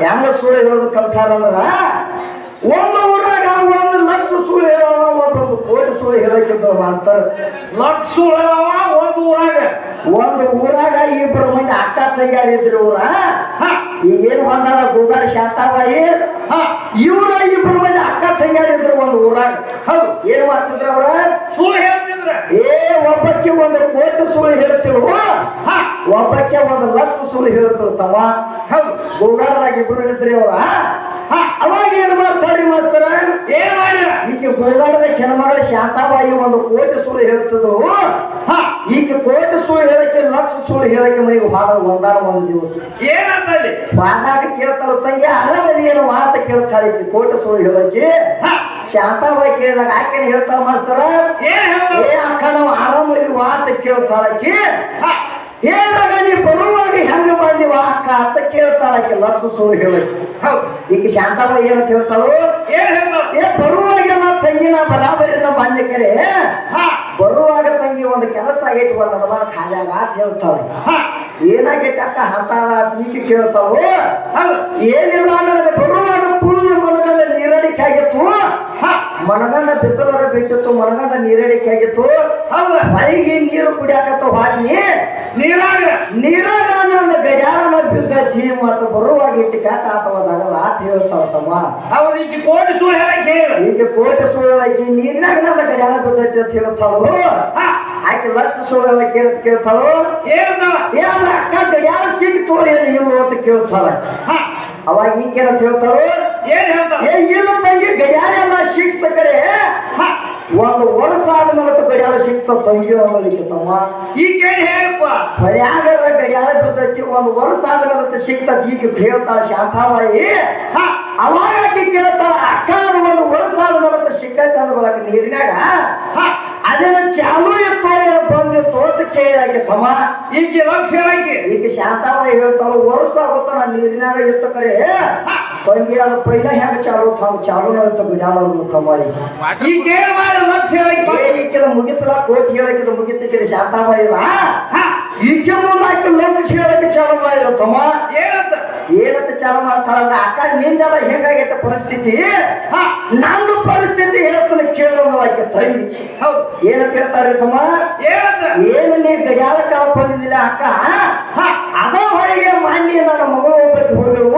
ಹೆಂಗ ಸುಳ್ಳು ಹೇಳೋದು ಅಂದ್ರೆ? ಒಂದು ಊರಾಗ ಒಂದು ಲಕ್ಷ ಸುಳ್ಳು ಹೇಳವ ಒಂದು ಕೋಟಿ ಸುಳ್ಳು ಹೇಳಕ್ಕಿಂತ ಮಾಸ್ತರ್. ಲಕ್ಷ ಸುಳ್ಳು ಒಂದು ಊರಾಗ. ಒಂದು ಊರಾಗ ಇಬ್ಬರು ಮಂದಿ ಅಕ್ಕ ತಂಗ್ಯಾರ ಇದ್ರು ಊರ ಹಾ. ಈಗ ಏನು ಬಂದಾಳ ಗುಗಾರ ಶಾಂತಾಬಾಯಿ? ಹಾ. ಇವ್ರ ಇಬ್ಬರು ಮಂದಿ ಅಕ್ಕ ತಂಗ್ಯಾರ ಇದ್ರು ಒಂದು ಊರಾಗ. ಹೌದು. ಏನ್ ಮಾಡ್ತಿದ್ರ ಅವ್ರ? ಸುಳ್ಳು ಹೇಳ್ತಿದ್ರ. ಏ ಒಬ್ಬಕ್ಕೆ ಒಂದು ಕೋಟಿ ಸುಳ್ಳು ಹೇಳ್ತಿಲ್ವ? ಹಾ. ಒಬ್ಬಕ್ಕೆ ಒಂದು ಲಕ್ಷ ಸುಳ್ಳು ಹೇಳ್ತಿರು ತಮ್ಮ ಹೌದು ಗೋಗಾರದಾಗ ಇಬ್ರು ಇದ್ರಿ ಅವ್ರ ಹಾ ಅವಾಗ ಏನ್ ಮಾಡ್ತಾರ್ರಿ ಮಾಸ್ತರ? ಏನ್ ಮಾಡ ಈಕೆ ಗೋಗಾರದ ಕೆಣಮಗಳ ಶಾಂತಾಬಾಯಿ ಒಂದು ಕೋಟಿ ಸುಳ್ಳು ಹೇಳ್ತಿದ್ರು ಹ ಈಕೆ ಕೋಟಿ ಸುಳ್ಳು ಹೇಳಕ್ಕೆ ಲಕ್ಷ ಸುಳ್ಳು ಹೇಳಕ್ಕೆ ಮನೆಗೆ ಹೋದ ಒಂದಾರ ಒಂದು ದಿವಸ. ಏನಂತ ಅಲ್ಲಿ ಬಾದಾಗ ಕೇಳ್ತಾಳ ತಂಗಿ ಅರಬದಿ ಏನು ಮಾತ ಕೇಳ್ತಾಳೆ ಈಕೆ ಕೋಟಿ ಸುಳ್ಳು ಹೇಳಕ್ಕೆ? ಹ. ಶಾಂತಾಬಾಯಿ ಕೇಳಿದಾಗ ಆಕೆ ಹೇಳ್ತಾಳ ಮಾಸ್ತರ? ಏನ್ ಹೇಳ್ತಾರೆ ಅಕ್ಕ ನಾವು ಆರಾಮದಿ ಮಾತ ಕೇಳ್ತಾಳಕ್ಕೆ. ಹಾ ಹೇಳಿದಾಗ ನೀ ಬರುವಾಗ ಹೆಂಗ ಬಂದಿವ ಅಕ್ಕ ಅಂತ ಕೇಳ್ತಾಳಕ್ಕೆ ಲಕ್ಷ ಸುಳ್ಳು ಹೇಳಕ್ಕೆ ಹೌದು. ಈಕೆ ಏನು ಹೇಳ್ತಾವ ಏ ಬರುವಾಗೆಲ್ಲ ತಂಗಿನ ಬರಾಬರಿ ನಮ್ಮ ಅಂದ ಕರೆ. ಹಾ. ಬರುವಾಗ ತಂಗಿ ಒಂದು ಕೆಲಸ ಆಗೈತಿ ಒಂದು ನಡಬಾರ ಖಾಲಿಯಾಗ ಅಂತ ಹೇಳ್ತಾಳೆ. ಹಾ. ಏನಾಗೈತಿ ಅಕ್ಕ ಹಂತಾಳ ಈಗ ಕೇಳ್ತಾವೋ ಕೇಳ್ತಾಳು? ಹೌದು. ಏನಿಲ್ಲ ನನಗೆ ಬರುವಾಗ ಫುಲ್ ಮನಗಂಡ ನೀರಡಿಕೆ ಆಗಿತ್ತು. ಹಾ. ಮನಗಂಡ ಬಿಸಿಲರ ಬಿಟ್ಟಿತ್ತು ಮನಗಂಡ ನೀರಡಿಕೆ ಆಗಿತ್ತು. ಹೌದು. ಮೈಗೆ ನೀರು ಕುಡಿಯಾಕತ್ತ ಹಾದ್ನಿ. ಬಿದ್ದೈತಿ ಮತ್ತು ಬರುವಾಗ ಇಟ್ಟು ಕಾಟ ಆತವಾದಾಗಲ್ಲ ಆತ ಹೇಳ್ತಾವ ತಮ್ಮ. ಹೌದು ಈಗ ಕೋಟಿ ಸುಳ್ಳು ಹೇಳಕ್ಕೆ ಹೇಳು ಈಗ ಸುಳ್ಳು ಸುಳ್ಳಾಕಿ ನೀರಿನಾಗ ನನ್ನ ಗಡಿಯಾರ ಬಿದ್ದೈತಿ ಅಂತ ಹೇಳ್ತಾಳು. ಹಾ. ಆಕೆ ಲಕ್ಷ ಸುಳ್ಳ ಕೇಳ್ತ ಕೇಳ್ತಾಳು. ಏನಾದ್ರ ಅಕ್ಕ ಗಡಿಯಾರ ಸಿಕ್ತು ಏನು ಇಲ್ಲ ಅಂತ ಕೇಳ್ತಾಳ. ಹಾ. ಅವಾಗ ಈಗೇನಂತ ಹೇಳ್ತಾಳು? ಏನ್ ಹೇಳ್ತಾವ ಏ ಇಲ್ಲ ತಂಗಿ ಗಡಿಯಾರ ಎಲ್ಲ ಸಿಕ್ತ ಕರೆ ಹಾ. ಒಂದು ವರ್ಷ ಮೂಲಕ ಗಡಿಯಾರ ಸಿಕ್ತ ತಂಗಿ ಅನ್ನೋದಕ್ಕೆ ತಮ್ಮ. ಈಗ ಕೇಳಿ ಹೇಳಪ್ಪ? ಹೊಳ್ಯಾಗರ ಗಡಿಯಾಳ ಬಿದ್ದೈತಿ ಒಂದು ವರ್ಷ ಮೂಲಕ ಸಿಕ್ತತಿ ಈಗ ಕೇಳ್ತಾಳ ಶಾಂತಾಬಾಯಿ. ಹಾ. ಅವಾಗ ಕೇಳ್ತಾಳ ಅಕ್ಕ ಒಂದು ವರ್ಷ ಮೂಲಕ ಸಿಕ್ಕೈತೆ ಅಂದ ಬಳಕ ನೀರಿನಾಗ. ಹಾ. ಅದೇನ ಚಾಲು ಎತ್ತ ಏನೋ ಬಂದಿತ್ತು ಅಂತ ಕೇಳಾಕೆ ತಮ್ಮ ಈಗ ಲಕ್ಷ ಹೇಳಕ್ಕೆ. ಈಗ ಶಾಂತಾಬಾಯಿ ಹೇಳ್ತಾಳ ವರ್ಷ ಆಗುತ್ತ ನಾನು ನೀರಿನಾಗ ಇತ್ತು ಕರೆ. ತಂಗಿ ಅದು ಪೈಲ ಹೆಂಗ ಚಾಲು ತಾವು ಚಾಲು ಇತ್ತು ಗಡಿಯಾರ ಅಂದ್ಲು ತಮ್ಮ. ಏನ್ ಮಾಡಿ ಲಕ್ಷ ಹೇಳಕ್ಕೆ? ಈಕಿನ ಮುಗಿತಲ ಕೋಟಿ ಹೇಳಕಿದ ಮುಗಿತಕ್ಕಿದ ಶಾಂತಾಬಾಯಿ ಇಲ್ಲ. ಈಕೆ ಮುಂದೆ ಆಕೆ ಲಕ್ಷ ಹೇಳಕ್ಕೆ ಚಾಲು ಮಾಡಿಲ್ಲ ತಮ್ಮ. ಏನಂತ? ಏನಂತ ಚಾಲು ಮಾಡ್ತಾಳಲ್ಲ ಅಕ್ಕ ನಿಂದೆಲ್ಲ ಹೆಂಗಾಗೈತೆ ಪರಿಸ್ಥಿತಿ? ಹ ನನ್ನ ಪರಿಸ್ಥಿತಿ ಹೇಳ್ತಾನೆ ಆಕೆ ತಂಗಿ. ಹೌದು. ಏನಂತ ಹೇಳ್ತಾರೆ ತಮ್ಮ? ಏನು ನೀ ಗಡಿಯಾರ ಕಾಲ ಬಂದಿದ್ದಿಲ್ಲ ಅಕ್ಕ? ಹಾ. ಅದ ಹೊಳಿಗೆ ಮಾನ್ಯ ನನ್ನ ಮಗಳು ಒಬ್ಬಕ್ಕೆ ಹುಡುಗರು.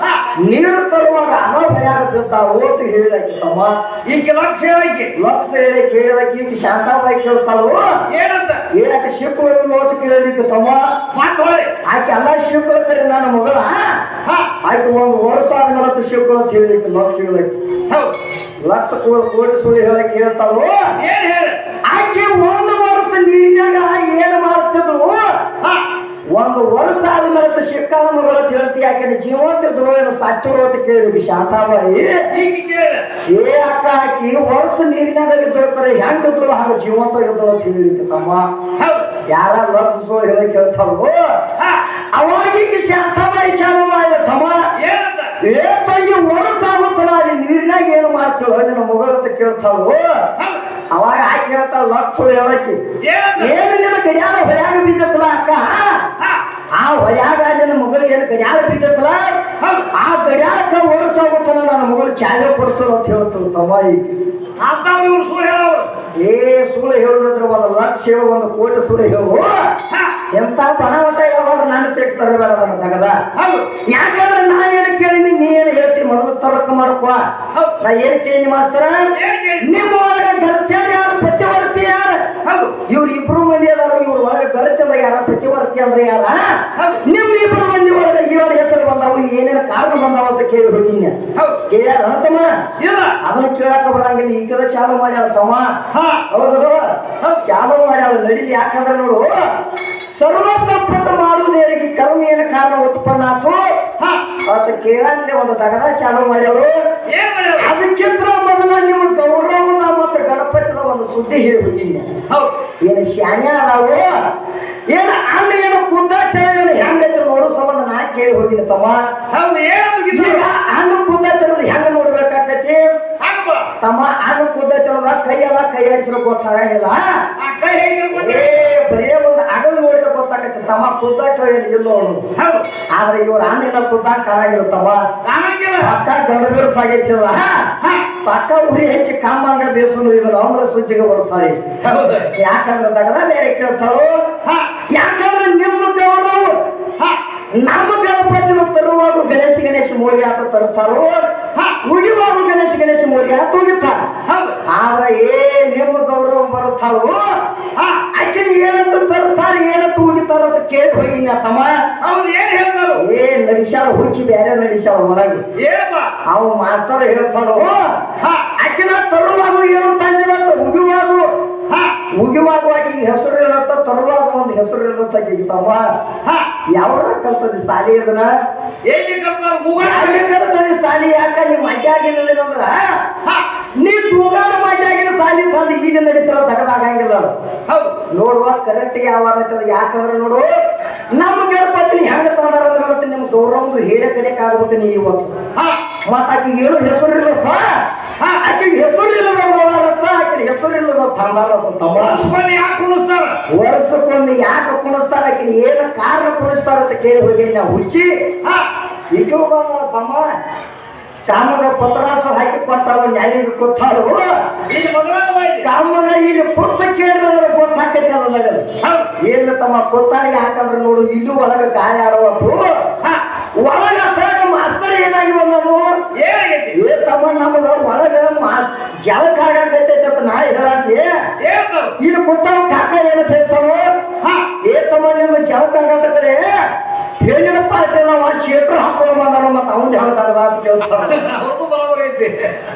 ಹಾ. ನೀರು ತರುವಾಗ ಅದ ಹೊಳ್ಯಾಗ ಬಿದ್ದ ಓತು ಹೇಳಿದಾಕಿ ತಮ್ಮ. ಈಗ ಲಕ್ಷ ಹೇಳಕ್ಕೆ ಲಕ್ಷ ಹೇಳಿ ಕೇಳಿದಾಕಿ ಈಗ ಶಾಂತಾಬಾಯಿ ಕೇಳ್ತಾಳು? ಏನಂತ? ಏನಕ್ಕೆ ಶಿಪ್ ಓತು ಕೇಳಿಕ್ಕೆ ತಮ್ಮ? ಮತ್ ಹೊಳೆ. ಆಕೆ ಎಲ್ಲ ಶಿಪ್ ಹೇಳ್ತಾರೆ ನನ್ನ ಮಗಳ. ಹಾ. ಆಕೆ ಒಂದು ವರ್ಷ ಆದ್ಮೇಲೆ ಶಿಪ್ ಅಂತ ಹೇಳಲಿಕ್ಕೆ ಲಕ್ಷ ಹೇಳಕ್ಕೆ ಲಕ್ಷ ಕೋಟಿ ಸುಳಿ ಹೇಳಕ್ಕೆ ಹೇಳ್ತಾಳು? ಏನ್ ಹೇಳ? ಆಕೆ ಒಂದು ವರ್ಷ ನೀರಿನಾಗ ಏನು ಮಾಡ್ತಿದ್ರು ಒಂದು ವರ್ಷ ಆದ ಮೇಲೆ ಶಿಕ್ಕವನ್ನು ಅಂತ ಹೇಳ್ತಿ ಯಾಕೆ ಜೀವಂತ ಇದ್ರು ಏನು ಸತ್ತಿರು ಅಂತ ಕೇಳಿದ್ವಿ ಶಾಂತಾಬಾಯಿ. ಏ ಅಕ್ಕ ಹಾಕಿ ವರ್ಷ ನೀರಿನಾಗ ಇದ್ರು ಕರೆ ಹೆಂಗ್ ಇದ್ರು ಹಂಗ ಜೀವಂತ ಇದ್ರು ಅಂತ ಹೇಳಿದ್ವಿ ತಮ್ಮ. ಯಾರ ಲಕ್ಷ ಹೇಳಿ ಹೇಳಕ್ ಹೇಳ್ತಾರೋ? ಹಾ. ಅವಾಗಿಗೆ ಶಾಂತಾಬಾಯಿ ಚಾಲು ತಮ್ಮ. ಏ ತಂಗಿ ಆಗುತ್ತಲ್ಲ ಅಲ್ಲಿ ನೀರಿನಾಗ ಏನು ಮಾಡ್ತೀವೋ ನಿನ್ನ ಮಗಳು ಅಂತ ಕೇಳ್ತಾಳು. ಅವಾಗ ಆಕೆ ಹೇಳ್ತಾಳ? ಲಕ್ಷ ಹೇಳಕ್ಕೆ. ಏನು ನಿನ್ನ ಗಡಿಯಾರ ಹೊಯಾಗ ಬಿದ್ದತ್ತಲ್ಲ ಅಕ್ಕ? ಆ ಹೊಯಾಗ ನಿನ್ನ ಮಗಳು ಏನು ಗಡಿಯಾರ ಬಿದ್ದತ್ತಲ್ಲ? ಆ ಗಡಿಯಾರಕ್ಕ ಆಗುತ್ತಲ್ಲ ನನ್ನ ಮಗಳು ಚಾಲೆ ಕೊಡ್ತಾರ ಅಂತ ಹೇಳ್ತಾಳ ತಮ್ಮ ಈಗ. ಸುಳ್ಳು ಹೇಳೋರು. ಏ ಸುಳ್ಳು ಹೇಳುದ್ರ ಒಂದು ಲಕ್ಷ ಹೇಳು ಒಂದು ಕೋಟಿ ಸುಳ್ಳು ಹೇಳು. ಎಂತ ಪಣ ಒಟ್ಟ ಹೇಳುವಾಗ ನಾನು ತೆಗ್ತಾರೆ ಬೇಡ ನನ್ನ ತಗದ. ಯಾಕಂದ್ರೆ ನಾ ಏನು ಕೇಳಿನಿ ನೀ ಏನು ಹೇಳ್ತಿ ಮೊದಲು ತರ್ಕ ಮಾಡಪ್ಪ ನಾ ಏನು ಕೇಳಿನಿ ಮಾಸ್ತರ? ನಿಮ್ಮ ಒಳಗೆ ಗರ್ತ್ಯಾರ ಮಂದಿ ಅದಾರ ಇವ್ರ ಒಳಗೆ ಅಂದ್ರೆ ಯಾರ? ಪ್ರತಿವರ್ತಿ ಅಂದ್ರೆ ಯಾರ? ನಿಮ್ಮ ಇಬ್ಬರು ಮಂದಿ ಒಳಗೆ ಹೆಸರು ಬಂದಾವು ಏನೇನು ಕಾರಣ ಬಂದಾವ ಅಂತ ಕೇಳಿ ಹೋಗಿನ್ಯ ಕೇಳ್ಯಾರ ತಮ್ಮ? ಇಲ್ಲ. ಅದನ್ನ ಕೇಳಾಕ ಬರಂಗಿಲ್ಲ. ಈ ಕಡೆ ಚಾಲು ಮಾಡ್ಯಾಳ ತಮ್ಮ. ಹೌದು. ಚಾಲು ಮಾಡ್ಯಾಳ ನಡೀಲಿ. ಯಾಕಂದ್ರೆ ನೋಡು ಸರ್ವ ಸಂಪತ್ತು ಮಾಡುವುದೇರಿಗೆ ಕರ್ಮ ಏನ ಕಾರಣ ಉತ್ಪನ್ನ ಆತು. ಹಾ. ಅಂತ ಕೇಳಂದ್ರೆ ಒಂದು ತಗದ ಚಾಲು ಮಾಡ್ಯಾಳು ಅದಕ್ಕಿಂತ ಮೊದಲ ನಿಮ್ಮ ಗೌರವನ ಮತ್ತು ಗಣಪತಿದ ಒಂದು ಸುದ್ದಿ ಹೇಳ್ಬಿಟ್ಟಿನಿ ಏನು ಶಾನ್ಯ ನಾವು ಏನು ಅನ್ನ ಏನು ಕುಂದ ಏನು ಹೆಂಗೈತೆ ನೋಡು ಸಂಬಂಧ ನಾ ಕೇಳಿ ಹೋಗಿನಿ ತಮ್ಮ. ಹೌದು ಈಗ ಅನ್ನ ಕುದ್ದಾಟ ಅನ್ನೋದು ಹೆಂಗ ನೋಡ್ಬೇಕಾಕತಿ ಹಂಗಪ್ಪ ತಮ್ಮ ಕುದ್ದಾಟ ಅನ್ನೋದ ಕೈ ಎಲ್ಲ ಕೈ ಆಡಿಸಿರೋ ಗೊತ್ತಾಗಂಗಿಲ್ಲ ಆ ಕೈ ಹೇಗಿರ್ಬೇಕು ಏ ಬರೇ ಒಂದು ಅಗಲ್ ನೋಡಿದ್ರೆ ಗೊತ್ತಾಗತ್ತೆ. ತಮ್ಮ ಕುದ್ದಾಕ ಕೈ ಇಲ್ಲ ಅವನು ಆದ್ರೆ ಇವ್ರ ಅಣ್ಣಿನ ಕುದ್ದಾಕ ಕಾಣಾಗಿಲ್ಲ. ತಮ್ಮ ಪಕ್ಕ ಗಂಡ ಸಾಗಿತ್ತಿಲ್ಲ ಪಕ್ಕ ಉರಿ ಹೆಚ್ಚು ಕಾಮಂಗ ಬೇಸನು ಇದನ್ನ ಅವರ ಸುದ್ದಿಗೆ ಬರ್ತಾಳೆ ಹೌದು. ಯಾಕಂದ್ರೆ ತಗದ ಬೇರೆ ಕೇಳ್ತಾಳು. ಹಾ, ಯಾಕಂದ್ರೆ ನಿಮ್ಮ ಗೌರವ ಹಾ, ನಮ್ಮ ಗಣಪತಿನ ತರುವಾಗ ಗಣೇಶ ಗಣೇಶ ಮೋಡಿ ಆತ ತರ್ತಾರೋ ಹಾ. ಉಗಿವಾಗ ಗಣೇಶ ಗಣೇಶ ಮೋರಿ ಆತ ಹೋಗಿರ್ತಾರ ಹೌದು. ಆದ್ರೆ ಏ ನಿಮ್ಮ ಗೌರವ ಬರ್ತಾರೋ ಹಾ, ಆಕಿನ ಏನಂತ ತರ್ತಾರ ಏನಂತ ಹೋಗಿತಾರ ಅಂತ ಕೇಳಿ ಹೋಗಿನ ತಮ್ಮ. ಹೌದು ಏನ್ ಹೇಳ್ತಾರೋ? ಏ ನಡಿಸಾವ ಹುಚ್ಚಿ ಬೇರೆ ನಡಿಸಾವ ಒಳಗೆ ಏನಪ್ಪ? ಅವ್ ಮಾಸ್ತರ್ ಹೇಳ್ತಾನೋ ಹಾ, ಆಕಿನ ತರುವಾಗ ಏನು ತಂದಿಲ್ಲ ಹಾ, ಉಗಿವಾಗ ಆಕಿಗೆ ಹೆಸರು ಇರತ್ತ ತರುವಾಗ ಒಂದು ಹೆಸರು ಇರತ್ತ ಆಕಿಗೆ ತಮ್ಮ ಹಾ. ಯಾವ ಕಲ್ತದೆ ಸಾಲಿ ಇದನ್ನ? ಎಲ್ಲಿ ಕಲ್ತದೆ ಕಲ್ತದೆ ಸಾಲಿ? ಯಾಕ ನಿಮ್ಮ ಅಡ್ಡಾಗಿಲ್ಲ ಅಂದ್ರ? ಹಾ, ನೀ ತೂಗಾಡ ಮಾಡ್ಯಾಗಿನ ಸಾಲಿ ತಂದು ಈಗ ನಡೆಸಲ ತಗದಾಗಂಗಿಲ್ಲ. ಹೌದು. ನೋಡುವ ಕರೆಕ್ಟ್ ಯಾವ ಯಾಕಂದ್ರ ಯಾಕಂದ್ರೆ ನೋಡು ನಮ್ಮ ಗಣಪತಿ ಹೆಂಗ ತಂದಾರ ಅಂದ್ರೆ ಮತ್ತೆ ನಿಮ್ ಗೌರವದು ಹೇಳ ಕಡೆಕ್ ಆಗ್ಬೇಕು ನೀ ಇವತ್ತು. ಹಾ, ಮತ್ತ ಆಕಿಗೆ ಏನು ಹೆಸರು ಹಾ. ಆಕಿಗೆ ಹೆಸರು ಇಲ್ಲ ಹೋದಾರತ್ತ ಆಕಿನ ಹೆಸರಿಲ್ಲದ ತಮ್ಮ. ಬಳಸ್ಕೊಂಡು ಯಾಕೆ ಕುಣಿಸ್ತಾರ? ವರ್ಷಕ್ಕೊಮ್ಮೆ ಯಾಕೆ ಕುಣಿಸ್ತಾರ ಆಕಿನ? ಏನ ಕಾರಣ ಕುಣಿಸ್ತಾರ ಅಂತ ಕೇಳಿ ಹೋಗಿ ನಾವು ಹುಚ್ಚಿ. ಹಾ, ಇದು ತಮ್ಮ ಕಾಮಗ ಪತ್ರಾಸು ಹಾಕಿ ಕೊಟ್ಟಾವ ಮದುವೆ ಮಾಡಿ ಕಾಮಗ ಇಲ್ಲಿ ಪುತ್ತ ಕೇಳಿದ್ರೆ ಗೊತ್ತಾಕೈತಿ ಅದಾಗ ಹೌದು ಏನ್ ತಮ್ಮ ಕೊತ್ತಾಳಿ ಯಾಕಂದ್ರೆ ನೋಡು ಇಲ್ಲೂ ಒಳಗ ಗಾಯ ಆಡವತ್ತು. ಹಾ, ಒಳಗ ಮಾಸ್ತರ್ ಏನಾಗಿವ ನಾವು ಏನಾಗೈತಿ? ತಮ್ಮ ನಮಗ ಒಳಗ ಮಾಸ್ ಜಳಕ ಆಗಾಕೈತೈತೆ ಅಂತ ನಾ ಹೇಳ್ತಾರು ಇಲ್ಲಿ ಕೂತಾವ ಕಾಕ ಏನಂತ ಹೇಳ್ತಾವ ಏ ತಮ್ಮ ನಿಮ್ದು ಜಳಕ ಆಗತ್ತಂದ್ರೆ ಹೇಳಿನ ಪಾರ್ಟಿ ನಾವು ಶೇಟ್ರ್ ಹಾಕೊಂಡು ಬಂದಾನ ಮತ್ತೆ ಅವನ್ ಆಗದ ಅಂತ ಐತಿ.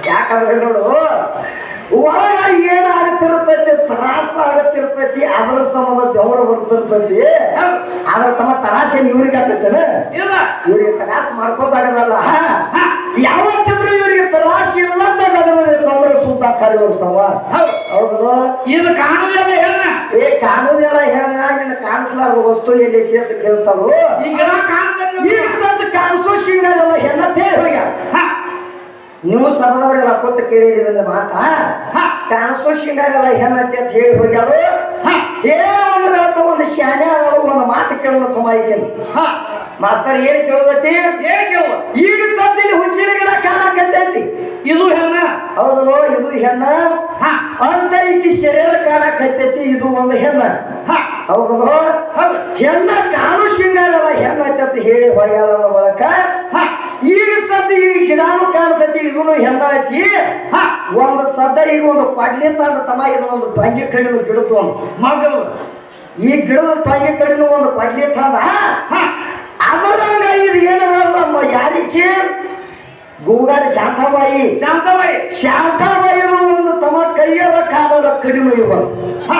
ಯಾಕಂದ್ರೆ ನೋಡು? ಒಳಗ ಏನಾಗುತ್ತಿರ್ತೈತಿ? ತ್ರಾಸ ಆಗತ್ತಿರ್ತೈತಿ ಅದರ ಸಂಬಂಧ ಬೆವರು ಬರ್ತಿರ್ತೈತಿ. ಆದ್ರೆ ತಮ್ಮ ತರಾಸೆ ಇವ್ರಿಗೆ ಆಗ್ತೈತೇನ ಇಲ್ಲ. ಇವ್ರಿಗೆ ತರಾಸ ಮಾಡ್ಕೋದಾಗದಲ್ಲ ಯಾವತ್ತಿದ್ರು ಇವರಿಗೆ ತರಾಸ ಇಲ್ಲ ಅಂದ್ರೆ ಸುತ್ತ ಕರಿ ಹೋಗ್ತಾವ. ಹೌದು. ಹೌದು. ಇದು ಕಾಣುವುದಿಲ್ಲ ಹೆಣ್ಣ ಏ ಕಾಣುವುದಿಲ್ಲ ಹೇಳ ನಿನ್ನ ಕಾಣಿಸ್ಲಾರ್ದ ವಸ್ತು ಎಲ್ಲಿ ಕೇಳ್ತ ಕೇಳ್ತಾವು. ಈಗ ಕಾಣಿಸೋ ಶಿಂಗಲ್ಲ ಹೆಣ್ಣತ್ತೇ ಹೋಗ್ಯಾರ ನೀವು ಸರಳವರೆಲ್ಲ ಕೂತು ಕೇಳಿದ್ರಿಂದ ಮಾತಾ. ಹಾ, ಕಾಣಿಸೋ ಶಿಂಗಾರೆಲ್ಲ ಹೆಣ್ಣತ್ತೆ ಅಂತ ಹೇಳಿ ಹೋಗ್ಯಾರು ಹಾ, ಏ ಒಂದು ಒಂದು ಶಾನೆ ಒಂದು ಮಾತು ಕೇಳೋಣ ತುಂಬ ಈಗೇನು ಹಾ. ಮಾಸ್ತರ್ ಏನ್ ಕೇಳೋದತ್ತಿ? ಏನ್ ಈಗ ಸದ್ದಲ್ಲಿ ಹುಚ್ಚಿನ ಗಿಡ ಕಾಣಕತ್ತೈತಿ. ಇದು ಹೆಣ್ಣ? ಹೌದು ಇದು ಹೆಣ್ಣ? ಹಾ, ಅಂತ ಈಕಿ ಶರೀರ ಕಾಣಕತ್ತೈತಿ ಇದು ಒಂದು ಹೆಣ್ಣ. ಹಾ, ಹೌದು. ಹೆಣ್ಣ ಕಾಣು ಶಿಂಗಾರೆಲ್ಲ ಹೆಣ್ಣ ಅಂತ ಹೇಳಿ ಹೋಗ್ಯಾಳ ಬಳಕ ಹಾ, ಈಗ ಸದ್ದ ಈ ಗಿಡಾನು ಕಾಣ್ತೈತಿ ಇದನ್ನು ಹೆಣ್ಣ ಐತಿ ಹಾ. ಒಂದು ಸದ್ದ ಈಗ ಒಂದು ಪಗ್ಲಿ ತಂದ ತಮ್ಮ ಇದನ್ನೊಂದು ಬಂಗಿ ಕಡಿನು ಗಿಡದ್ದು ಒಂದು. ಮಗಳು ಈ ಗಿಡದ ಟಂಗಿ ಕಡಿನು ಒಂದು ಕೊಡ್ಲಿ ತಂದ ಹ ಅದರಂಗ ಇದು ಏನಮ್ಮ ಯಾರಿಕೆ? ಗೂಗಾರ ಶಾಂತಾಬಾಯಿ. ಶಾಂತಾಬಾಯಿ. ಶಾಂತಾಬಾಯಿ ಒಂದು ತಮ್ಮ ಕೈಯರ ಕಾಲರ ಕಡಿಮೆ ಇವತ್ತು ಹಾ,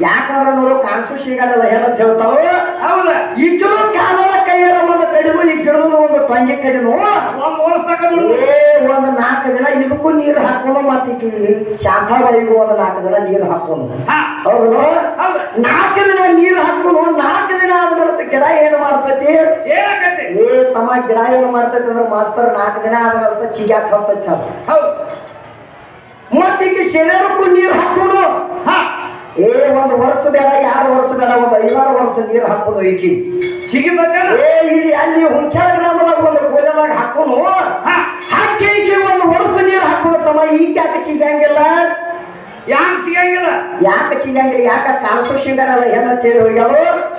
ಯಾಕಂದ್ರೆ ನೋಡು ಕಾಣಿಸು ಸಿಗಲ್ಲ ಹೇಳಂತ ಹೇಳ್ತಾವ ಹೌದ ಇದ್ರೂ ಕಾಲದ ಕೈಯರ ಒಂದು ಕಡಿಮೆ ಈ ಗಿಡದ ಒಂದು ಪಂಗಿ ಕಡಿಮೆ. ಒಂದು ಏ ಒಂದು ನಾಲ್ಕು ದಿನ ಇದಕ್ಕೂ ನೀರು ಹಾಕೊಂಡು ಮತ್ತೆ ಶಾಂತಾಬಾಯಿಗೂ ಒಂದು ನಾಲ್ಕು ದಿನ ನೀರು ಹಾಕೊಂಡು. ಹೌದು ಹೌದು. ನಾಲ್ಕು ದಿನ ನೀರು ಹಾಕೊಂಡು ನಾಲ್ಕು ದಿನ ಆದ್ಮೇಲೆ ಗಿಡ ಏನು ಮಾಡ್ತೈತಿ? ಏನಾಗತ್ತೆ ಏ ತಮ್ಮ ಗಿಡ ಏನು ಮಾಡ್ತೈತಿ ಅಂದ್ರೆ ಮಾಸ್ತರ್ ನಾಲ್ಕು ದಿನ ಆದ್ಮೇಲೆ ಚಿಗ್ಯಾಕ್ ಹಾಕ್ತೈತಿ ಅದು. ಹೌದು. ಮತ್ತೆ ಈಗ ಶರೀರಕ್ಕೂ ನೀರು ಹಾಕೊಂಡು ಹಾ. ಏ ಒಂದು ವರ್ಷ ಬೇಡ ಎರಡು ವರ್ಷ ಬೇಡ ಒಂದು ಐದಾರು ವರ್ಷ ನೀರು ಹಾಕೊಂಡು ಈಕಿ ಏ ಇಲ್ಲಿ ಅಲ್ಲಿ ಹುಂಚಾಳ ಗ್ರಾಮದಾಗ ಒಂದು ಕೋಲೆದಾಗ ಹಾಕೊಂಡು ಹಾ. ಹಾಕಿ ಈಕಿ ಒಂದು ವರ್ಷ ನೀರು ಹಾಕೊಂಡು ತಮ್ಮ ಈಕೆ ಯಾಕೆ ಚಿಗಂಗಿಲ್ಲ ಯಾಕೆ ಸಿಗಂಗಿಲ್ಲ ಯಾಕೆ ಚಿಗಂಗಿಲ್ಲ ಯಾಕೆ ಕಾಲು ಶಿಂಗಾರಲ್ಲ ಹೆಣ್ಣು ಹೇಳಿ ಹೋಗ್ಯಾವ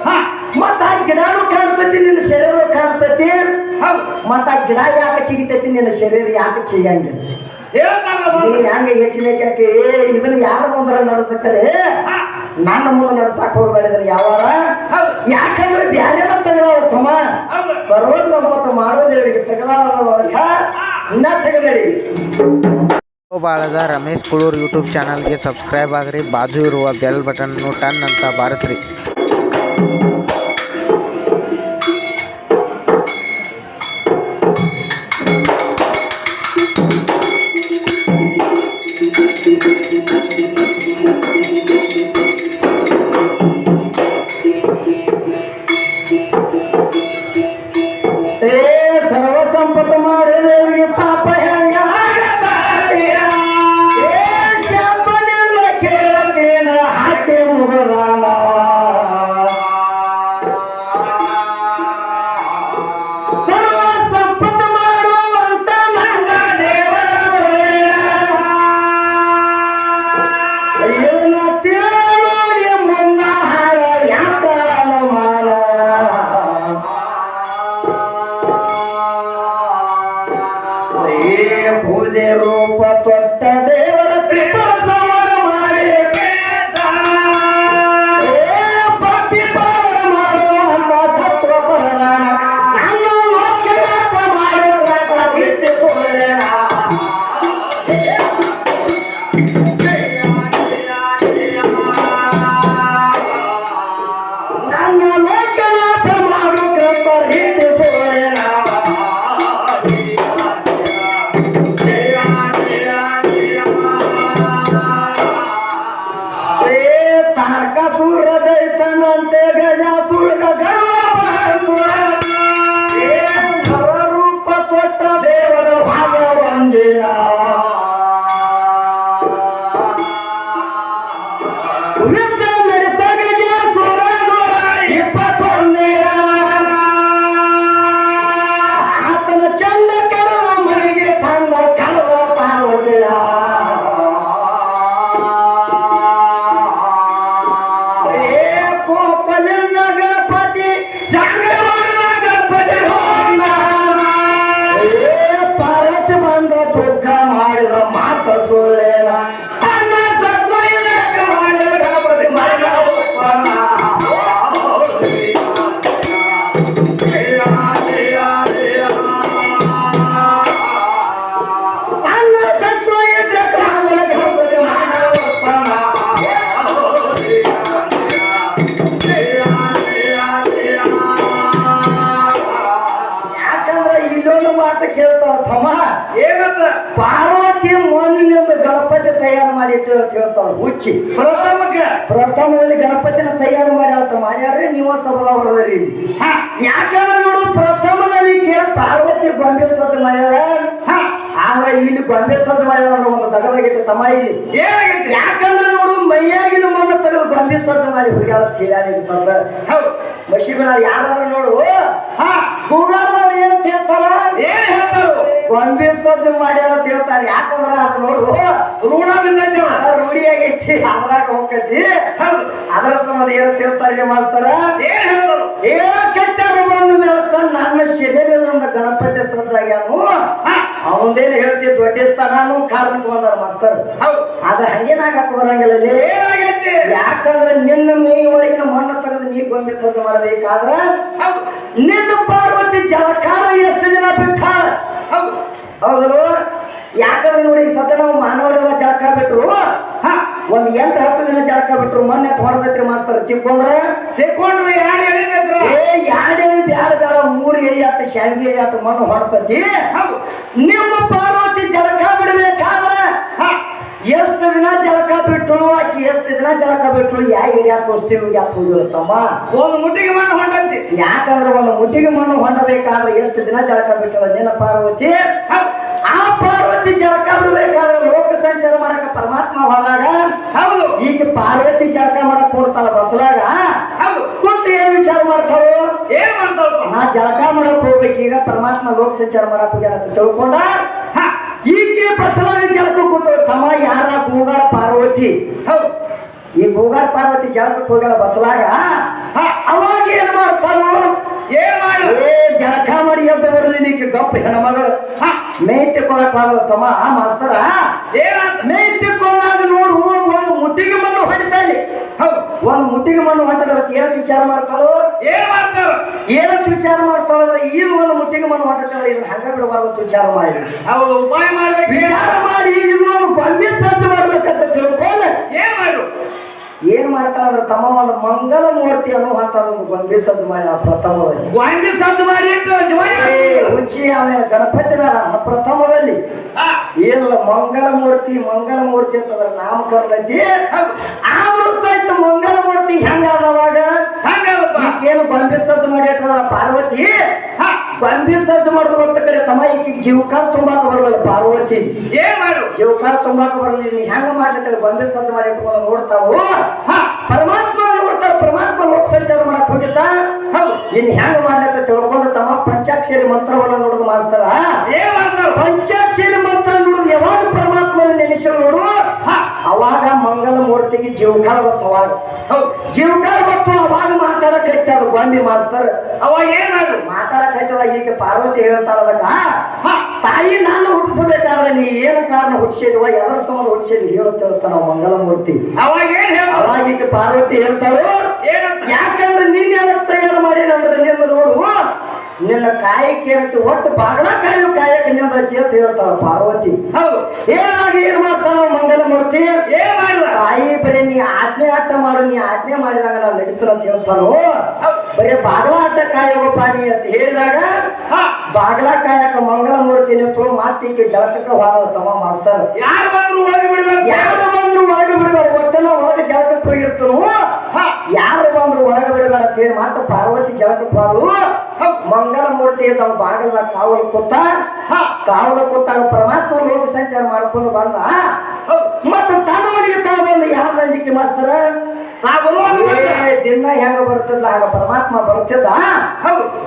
ಹಾ. ಮತ್ತ ಆ ಗಿಡನು ಕಾಣ್ತೈತಿ ನಿನ್ನ ಶರೀರ ಕಾಣ್ತೈತಿ? ಮತ್ತ ಆ ಗಿಡ ಯಾಕೆ ಚಿಗಿತೈತಿ ನಿನ್ನ ಶರೀರ ಯಾಕೆ ಬಂದು. ಹೆಂಗ ಹೆಚ್ಚಿನ ಯಾಕೆ ಇದನ್ನ ಯಾರ ಮುಂದರ ನಡೆಸಕ್ಕರೆ? ಹಾ. ನನ್ನ ಮುಂದೆ ನಡ್ಸಕ್ ಹೋಗ್ಬೇಡಿದ್ರೆ ಯಾವಾರ ಹೌದು. ಯಾಕಂದ್ರೆ ಬ್ಯಾರೆ ತಗದಾವ ತಮ್ಮ. ಸರ್ವ ಸಂಪತ್ತು ಮಾಡೋದೇವರಿಗೆ ತಗದಾವ ಇನ್ನ ತಗಬೇಡಿ. ಬಾಳದ ರಮೇಶ್ ಕುಳೂರ್ ಯೂಟ್ಯೂಬ್ ಚಾನಲ್ಗೆ ಸಬ್ಸ್ಕ್ರೈಬ್ ಆಗ್ರಿ. ಬಾಜು ಇರುವ ಬೆಲ್ ಬಟನ್ನು ಟನ್ ಅಂತ ಬಾರಿಸ್ರಿ. ಪೂಜೆ ರೂಪ ತ್ವ ಹುಚ್ಚಿ. ಪ್ರಥಮಕ್ಕೆ. ಪ್ರಥಮದಲ್ಲಿ ಗಣಪತಿನ ತಯಾರು ಮಾಡಿ ಅಂತ ಮಾಡ್ಯಾಡ್ರಿ ನೀವು ಸಬಲಾವರದಲ್ಲಿ ಯಾಕಂದ್ರೆ ನೋಡು ಪ್ರಥಮದಲ್ಲಿ ಕೇಳ ಪಾರ್ವತಿ ಗೊಂಬೆ ಸಜ್ಜ ಮಾಡ್ಯಾರ ಹಾ. ಆದ್ರೆ ಇಲ್ಲಿ ಗೊಂಬೆ ಸಜ್ಜ ಮಾಡ್ಯಾರ ಒಂದು ದಗದಾಗೈತೆ ತಮ್ಮ ಇಲ್ಲಿ. ಏನಾಗಿತ್ತು? ಯಾಕಂದ್ರೆ ನೋಡು ಮೈಯಾಗಿನ ಮಣ್ಣು ತೆಗೆದು ಗೊಂಬೆ ಸಜ್ಜ ಮಾಡಿ ಹುಡುಗಾಲ ಚೀಲಾಡಿ ಸದ್ದ ಹೌದು. ಮಶಿಬಿನ ಯಾರಾದ್ರೂ ನೋಡು ಹೇಳ್ತಾರು ಸ್ವಚ್ಛ ಮಾಡ್ಯಾರ ಅಂತ ಹೇಳ್ತಾರೆ. ಯಾಕಂದ್ರ ಅದು ನೋಡು ರೂಢ ಬಿದ್ದೈತಿ ಅವ. ಅದ ರೂಢಿಯಾಗೈತಿ ಅದ್ರಾಗ ಹೋಗತಿ ಅದರ ಸಂಬಂಧ ಏನಂತ ಹೇಳ್ತಾರೆ ಮಾಸ್ತರ? ಏನ್ ಹೇಳ್ತಾರು? ಏ ಕೆಟ್ಟ ಬಂದು ಮೇಲ್ಕ ನನ್ನ ಶರೀರದಿಂದ ಗಣಪತಿ ಸಜ್ಜಾಗ್ಯಾನು. ಹಾ. ಅವಂದೇನು ಹೇಳ್ತಿ ದೊಡ್ಡಿಸ್ತಾನು ಕಾರಣಕ್ಕೆ ಬಂದಾರ ಮಾಸ್ತರ್. ಆದ್ರೆ ಹಂಗೇನಾಗತ್ತ ಬರಂಗಿಲ್ಲ. ಯಾಕಂದ್ರೆ ನಿನ್ನ ಮೇ ಒಳಗಿನ ಮಣ್ಣು ತೆಗೆದು ನೀ ಗೊಂಬೆ ಸಜ್ಜು ಮಾಡಬೇಕಾದ್ರ ನಿನ್ನ ಪಾರ್ವತಿ ಜಲಕಾರ ಎಷ್ಟು ದಿನ ಬಿಟ್ಟಾಳ? ಹೌದು. ಯಾಕಂದ್ರೆ ನೋಡಿ ಸದ್ಯ ನಾವು ಮಾನವರೆಲ್ಲ ಜಳಕ ಬಿಟ್ರು. ಹಾ. ಒಂದ್ ಎಂಟು ಹತ್ತು ದಿನ ಜಳಕ ಬಿಟ್ರು. ಮೊನ್ನೆ ಹೊಡೆದೈತ್ರಿ ಮಾಸ್ತರ್ ತಿಕ್ಕೊಂಡ್ರೆ? ತಿಕ್ಕೊಂಡ್ರೆ ಯಾರು ಎಳಿಬೇಕ್ರ? ಶಾಂಗಿ ಎಳಿ ಮಣ್ಣು ಹೊಡ್ತತಿ. ನಿಮ್ಮ ಪಾರ್ವತಿ ಜಲಕ ಬಿಡ್ಬೇಕಾದ್ರ ಹಾ ಎಷ್ಟು ದಿನ ಜಳಕ ಬಿಟ್ಟಳು ಆಕಿ ಎಷ್ಟು ದಿನ ಜಳಕ ಬಿಟ್ಟಳು ಯಾವ ಏರಿಯಾ ತೋರಿಸ್ತೀವಿ ಯಾಕೆ ಹೋಗಿರುತ್ತಮ್ಮ ಒಂದು ಮುಟ್ಟಿಗೆ ಮಣ್ಣು ಹೊಂಡಂತಿ ಯಾಕಂದ್ರೆ ಒಂದು ಮುಟ್ಟಿಗೆ ಮಣ್ಣು ಹೊಂಡಬೇಕಾದ್ರೆ ಎಷ್ಟು ದಿನ ಜಳಕ ಬಿಟ್ಟಳ ನಿನ್ನ ಪಾರ್ವತಿ? ಆ ಪಾರ್ವತಿ ಜಳಕ ಬಿಡಬೇಕಾದ್ರೆ ಲೋಕ ಸಂಚಾರ ಮಾಡಕ ಪರಮಾತ್ಮ ಹೋದಾಗ ಹೌದು. ಈಗ ಪಾರ್ವತಿ ಜಳಕ ಮಾಡಕ್ ಕೊಡ್ತಾಳ ಬಸಲಾಗ? ಹೌದು. ಕುಂತು ಏನ್ ವಿಚಾರ ಮಾಡ್ತಾಳು? ಏನ್ ಮಾಡ್ತಾಳ ನಾ ಜಳಕ ಮಾಡಕ್ ಹೋಗ್ಬೇಕು ಈಗ ಪರಮಾತ್ಮ ಲೋಕ ಸಂಚಾರ ಮಾಡಕ್ ಹೋಗ್ಯಾನ ಅಂತ ತಿಳ್ಕೊಂಡ? ಈಕೆ ಬಸಲಾಗ ಜಳಕ ಕೂತಳು ತಮ್ಮ ಯಾರ ಕೂಗಾರ ಪಾರ್ವತಿ? ಹೌದು ಈ ಕೂಗಾರ ಪಾರ್ವತಿ ಜಳಕಕ್ಕೆ ಹೋಗ್ಯಾಳ ಹಾ ಅವಾಗ ಏನ್ ಮಾಡ್ತಾಳು ಏನ್ ಮಾಡ ಜಳಕ ಮಾಡಿ ಎದ್ದು ಬರಲಿ ನೀಕೆ ಗಪ್ಪ ಹೆಣ್ಮಗಳು. ಹಾ ಮೇಯ್ತಿ ಕೊಡಕ್ ಆಗಲ್ಲ ತಮ್ಮ ಆ ಮಾಸ್ತರ. ಏನಾತ? ಮೇಯ್ತಿ ಕೊಂಡಾಗ ನೋಡು ಒಂದು ಮುಟ್ಟಿಗೆ ಬಂದು ಹೊಡಿತಾ ಇಲ್ಲಿ. ಹೌದು. ಒಂದು ಮುಟ್ಟಿಗೆ ಮಣ್ಣು ಹೊಂಟದ ಏನಂತ ವಿಚಾರ ಮಾಡ್ತಾಳೋ ಏನ್ ಮಾಡ್ತಾರ? ಏನಂತ ವಿಚಾರ ಮಾಡ್ತಾಳ ಈಗ ಒಂದು ಮುಟ್ಟಿಗೆ ಮಣ್ಣು ಹೊಂಟದ ಇದನ್ನ ಹಂಗ ಬಿಡಬಾರ್ದು ವಿಚಾರ ಮಾಡಿ. ಹೌದು ಉಪಾಯ ಮಾಡ್ಬೇಕು. ವಿಚಾರ ಮಾಡಿ ಇದನ್ನ ಗೊಂಬೆ ಸಜ್ಜು ಮಾಡ್ಬೇಕಂತ ತಿಳ್ಕೊಂಡು. ಏನ್ ಮಾಡು? ಏನ್ ಮಾಡ್ತಾಳ ಅಂದ್ರೆ ತಮ್ಮ ಒಂದು ಮಂಗಲ ಮೂರ್ತಿ ಅನ್ನುವಂತ ಒಂದು ಗೊಂಬೆ ಸದ್ದು ಮಾಡಿ ಆ ಪ್ರಥಮದಲ್ಲಿ. ಗೊಂಬಿ ಸದ್ದು ಮಾಡಿ ಉಚ್ಚಿ ಆಮೇಲೆ ಗಣಪತಿನ ಪ್ರಥಮದಲ್ಲಿ. ಏನಲ್ಲ ಮಂಗಲ ಮೂರ್ತಿ ಮಂಗಲ ಮೂರ್ತಿ ಅಂತಂದ್ರೆ ನಾಮಕರಣ ಐತಿ ಆದ್ರೂ ಸಹಿತ ಮಂಗಲ ಮೂರ್ತಿ ಹೆಂಗಾದವಾಗ ಏನು ಗೊಂಬೆ ಸದ್ದು ಮಾಡಿ ಪಾರ್ವತಿ? ಗೊಂಬೆ ಸಜ್ಜು ಮಾಡಿದ್ರು ಅಂತ ಕರೆ ತಮ್ಮ ಈಕಿಗೆ ಜೀವಕಾರ ತುಂಬಾಕ ಬರಲ್ಲ ಪಾರ್ವತಿ. ಏನ್ ಮಾಡು? ಜೀವಕಾರ ತುಂಬಾಕ ಬರಲಿ ನೀ ಹೆಂಗ ಮಾಡ್ಲಿಕ್ಕೆ ಬಂದಿ ಸಜ್ಜು ಮಾಡಿ ಇಟ್ಕೊಂಡು ನೋಡ್ತಾವು ಪರಮಾತ್ಮ ನೋಡ್ತಾಳ ಪರಮಾತ್ಮ ಲೋಕ ಸಂಚಾರ ಮಾಡಕ್ ಹೋಗಿದ್ದ. ಇನ್ ಹೆಂಗ್ ಮಾಡ್ಲಿಕ್ಕೆ ತಿಳ್ಕೊಂಡು ತಮ್ಮ ಪಂಚಾಕ್ಷರಿ ಮಂತ್ರವನ್ನ ನೋಡುದು ಮಾಸ್ತರ? ಮಾಡ್ತಾರ? ಪಂಚಾಕ್ಷರಿ ಮಂತ್ರ ನೋಡುದು ಯಾವಾಗ ಪರಮಾತ್ಮನ ನೆನೆಸಿ ನೋಡು? ಹಾ. ಅವಾಗ ಮಂಗಲ ಮೂರ್ತಿಗೆ ಜೀವಕಾಲ ಬತ್ತು ಅವಾಗ. ಜೀವಕಾರ ಜೀವಕಾಲ ಬತ್ತು ಅವಾಗ ಮಾತಾಡಕ್ ಅದು ಗೊಂಬಿ ಮಾಸ್ತರ್. ಅವಾಗ ಏನ್ ಮಾಡು ಮಾತಾಡಕ್ ಐತದ ಈಗ ಪಾರ್ವತಿ ಹೇಳ್ತಾರ ಅದಕ್ಕ? ಹಾ. ತಾಯಿ ನಾನು ಹುಟ್ಟಿಸಬೇಕಾದ್ರೆ ನೀ ಏನು ಕಾರಣ ಹುಟ್ಟಿಸಿದ್ವ ಎಲ್ಲರ ಸಂಬಂಧ ಹುಟ್ಟಿಸಿದ್ ನಾವು ಮಂಗಲ ಮೂರ್ತಿ. ಅವಾಗ ಏನ್ ಹೇಳ ಅವಾಗ ಈಗ ಪಾರ್ವತಿ ನಿನ್ನ ನೋಡುವ ನಿನ್ನ ನೋಡು. ನಿನ್ನ ಕಾಯಕ್ಕೆ ಏನಂತ ಒಟ್ಟು ಬಾಗಲ ಕಾಯು ಕಾಯಕ್ಕೆ ನಿಂದೈತಿ ಅಂತ ಹೇಳ್ತಾಳ ಪಾರ್ವತಿ. ಹೌದು. ಏನಾಗಿ ಏನ್ ಮಾಡ್ತಾನ ಮಂಗಲ ಮೂರ್ತಿ ಏನ್ ಮಾಡಿಲ್ಲ ತಾಯಿ ಬರೀ ನೀ ಆಜ್ಞೆ ಆಟ ಮಾಡು ನೀ ಆಜ್ಞೆ ಮಾಡಿದಾಗ ನಾವು ನಡೀತಾರ ಅಂತ ಹೇಳ್ತಾರೋ ಹೌದು. ಬರೀ ಬಾಗಲ ಆಟ ಕಾಯೋಗಪ್ಪ ನೀ ಅಂತ ಹೇಳಿದಾಗ ಹಾ. ಬಾಗಲ ಕಾಯಕ ಮಂಗಲ ಮೂರ್ತಿ ನಿಂತು ಮಾತಿಗೆ ಜಳಕಕ್ಕ ಹೋಗಲ್ಲ ತಮ್ಮ ಮಾಸ್ತಾರ. ಯಾರು ಬಂದ್ರು ಒಳಗೆ ಬಿಡ್ಬೇಕು? ಯಾರು ಬಂದ್ರು ಒಳಗೆ ಬಿಡಬೇಡ ಒಟ್ಟನ ಒಳಗೆ ಜಳಕಕ್ಕೆ ಹೋಗಿರ್ತನು. ಹಾ. ಯಾರು ಬಂದ್ರು ಒಳಗೆ ಬಿಡಬೇಡ ಅಂತ ಹೇಳಿ ಮತ್ತೆ ಪಾರ್ವತಿ ಜಳಕಕ್ಕೆ ಹೋದ್ರು ಹೌದು ಮಂಗಲ ಮೂರ್ತಿ ತಮ್ಮ ಬಾಗಲ್ನ ಕಾವಲು ಕೂತ ಕಾವಲು ಕೂತಾಗ ಪರಮಾತ್ಮ ಲೋಕ ಸಂಚಾರ ಮಾಡ್ಕೊಂಡು ಬಂದ. ಮತ್ತೆ ತನ್ನ ಮನೆಗೆ ತಾವ ಬಂದ ಯಾರ ನಂಜಿಕೆ ಮಾಸ್ತರ? ದಿನ ಹೆಂಗ ಬರ್ತಿದ್ಲ ಆಗ ಪರಮಾತ್ಮ ಬರ್ತಿದ್ದ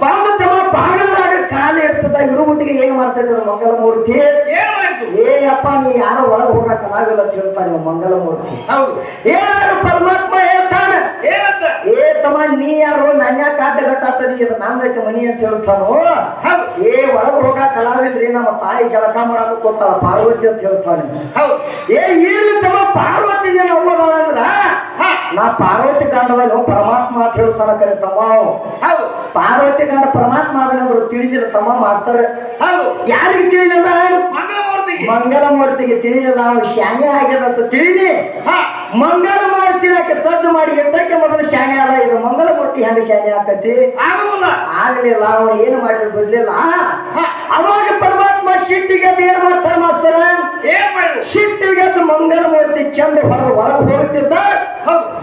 ಬಂದ ತಮ್ಮ ಬಾಗಲದಾಗ ಕಾಲು ಇರ್ತದ ಇಡುಗುಟ್ಟಿಗೆ ಏನ್ ಮಾಡ್ತಿದ್ರು ಮಂಗಲ ಮೂರ್ತಿ ಏ ಅಪ್ಪ ನೀ ಯಾರೋ ಒಳಗೆ ನಾವಿಲ್ಲ ಅಂತ ಹೇಳ್ತಾನೆ ಮಂಗಲ ಮೂರ್ತಿ ಹೌದು. ಏನಾದ್ರು ಪರಮಾತ್ಮ ಹೇಳ್ತಾನ ಏ ತಮ್ಮ ನೀ ಯಾರು ನನ್ನ ಕಾಟ ಗಟ್ಟಾಗ್ತದಿ ಇದು ನಂದಕ್ಕೆ ಮನಿ ಅಂತ ಹೇಳ್ತಾನು? ಏ ಒಳಗೆ ಹೋಗ ಕಲಾವಿಲ್ರಿ ನಮ್ಮ ತಾಯಿ ಜಳಕ ಮಾಡಕ್ಕೆ ಗೊತ್ತಲ್ಲ ಪಾರ್ವತಿ ಅಂತ ಹೇಳ್ತಾನೆ ಏ ಇಲ್ಲಿ ತಮ್ಮ ಪಾರ್ವತಿ ನೀನು ಅಂದ್ರ? ಹಾ. ನಾ ಪಾರ್ವತಿ ಗಂಡದಲ್ಲಿ ಪರಮಾತ್ಮ ಅಂತ ಹೇಳ್ತಾನ ಕರೆ ತಮ್ಮ. ಪಾರ್ವತಿ ಗಂಡ ಪರಮಾತ್ಮ ಅದನ್ನಂದ್ರು ತಿಳಿದಿಲ್ಲ ತಮ್ಮ ಮಾಸ್ತರ್. ಯಾರಿಗೆ ತಿಳಿದಿಲ್ಲ ಮಂಗಲ ಮೂರ್ತಿಗೆ ತಿಳಿದಿಲ್ಲ ನಾವು ಶಾನೆ ಆಗ್ಯದ ಅಂತ ತಿಳಿದಿ? ಹಾ. ಮಂಗಲ ಮೂರ್ತಿನಕ್ಕೆ ಸಜ್ಜು ಮಾಡಿ ಮೊದಲು ಶಾನೆ ಅಲ್ಲ ಇದು ಮಂಗಲಮೂರ್ತಿ ಹೆಂಗ ಶಾನೆ ಆಕತಿ? ಆಗಲ್ಲ. ಆಗಲಿಲ್ಲ ಅವನು ಏನು ಮಾಡಿದ್ರು ಬಿಡ್ಲಿಲ್ಲ ಅವಾಗ ಪರಮಾತ್ಮ ಶಿಟ್ಟಿಗೆ ಏನ್ ಮಾಡ್ತಾರೆ ಮಾಸ್ತರ? ಏನ್ ಶಿಟ್ಟಿಗೆ ಮಂಗಲ ಮೂರ್ತಿ ಚಂದ ಹೊರಗೆ ಒಳಗೆ ಹೋಗುತ್ತಿದ್ದ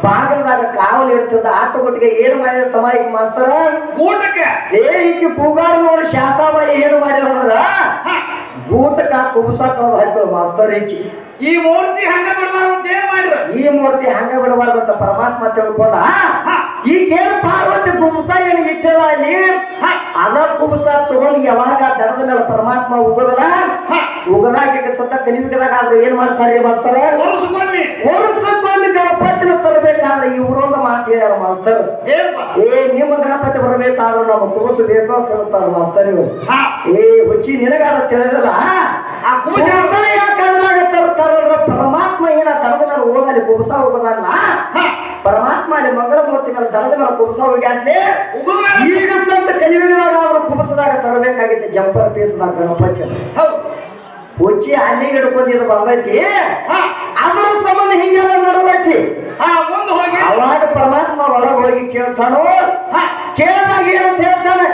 ಬಾಗಲದಾಗ ಕಾವಲು ಇಡ್ತಿದ್ದ. ಆಟೋಗೊಟ್ಟಿಗೆ ಏನು ಮಾಡಿರ ತಮ್ಮ ಈಗ ಮಾಸ್ತರ? ಊಟಕ್ಕೆ? ಏ ಈಕಿ ಪೂಗಾರ ನೋಡಿ ಶಾಖಾಬಾಯಿ ಏನು ಮಾಡಿರ ಅಂದ್ರ ಕುಬಸಕ ಕುಬಸಾಕ ಹಾಕಿದ್ರು ಮಾಸ್ತರ್ ಈಕಿ ಈ ಮೂರ್ತಿ ಹಂಗ ಬಿಡಬಾರ್ದು ಅಂತ ಏನ್ ಮಾಡ್ರು ಈ ಮೂರ್ತಿ ಹಂಗ ಬಿಡಬಾರ್ದು ಅಂತ ಪರಮಾತ್ಮ ತಿಳ್ಕೊಂಡ ಹಾ. ಈ ಕೇಳಿ ಪಾರ್ವತಿ ಕುಬಸ ಏನು ಇಟ್ಟಿಲ್ಲ ಅಲ್ಲಿ? ಹಾ. ಅದ ಕುಬಸ ತಗೊಂಡು ಯಾವಾಗ ದಡದ ಮೇಲೆ ಪರಮಾತ್ಮ ಉಗದಲ್ಲ? ಹಾ. ಉಗದಾಗ ಸತ್ತ ಕಲಿಯುಗದಾಗ ಆದ್ರೆ ಏನ್ ಮಾಡ್ತಾರೆ ಮಾಸ್ತರ? ವರ್ಷಕ್ಕೊಮ್ಮೆ ಮಾಸ್ತರ್. ಏ ನಿಮ್ಮ ಗಣಪತಿ ಬರಬೇಕಾದ್ರೂ ನಮ್ಮ ಕೂಸು ಬೇಕೋ ಅಂತ ಹೇಳ್ತಾರ ಮಾಸ್ತರ್ ಇವ್ರು. ಏ ಹುಚ್ಚಿ ನಿನಗಾದ ತಿಳಿದಿಲ್ಲ? ಆ ಯಾಕಂದ್ರಾಗ ತರ್ತಾರಂದ್ರ ಪರಮಾತ್ಮ ಏನ ತರದ ಮೇಲೆ ಹೋಗಲಿ ಕುಬಸ ಹೋಗೋದಲ್ಲ? ಪರಮಾತ್ಮ ಅಲ್ಲಿ ಮಂಗಳ ಮೂರ್ತಿ ಮೇಲೆ ತರದ ಮೇಲೆ ಕುಬಸ ಹೋಗಿ ಉಗುರು ಮೇಲೆ ಈಗ ಸಂತ ಕಲಿಯುಗದಾಗ ಅವರು ಕುಬಸದಾಗ ತರಬೇಕಾಗಿತ್ತು ಜಂಪರ್ ಪೀಸ್ದಾಗ ಗಣಪತಿ ಹೌದು. ಹುಚ್ಚಿ ಅಲ್ಲಿಗೆ ಹಿಡ್ಕೊಂಡಿದ್ದು ಬಂದೈತಿ? ಹಾ. ಅದ್ರ ಸಂಬಂಧ ಹಿಂಗೆಲ್ಲ ನಡೆದೈತಿ? ಹಾ ಮುಂದೆ ಹೋಗಿ. ಅವಾಗ ಪರಮಾತ್ಮ ಒಳಗೆ ಹೋಗಿ ಕೇಳ್ತಾನೋ? ಹಾ. ಕೇಳಿದಾಗ ಏನಂತ ಹೇಳ್ತಾನೆ?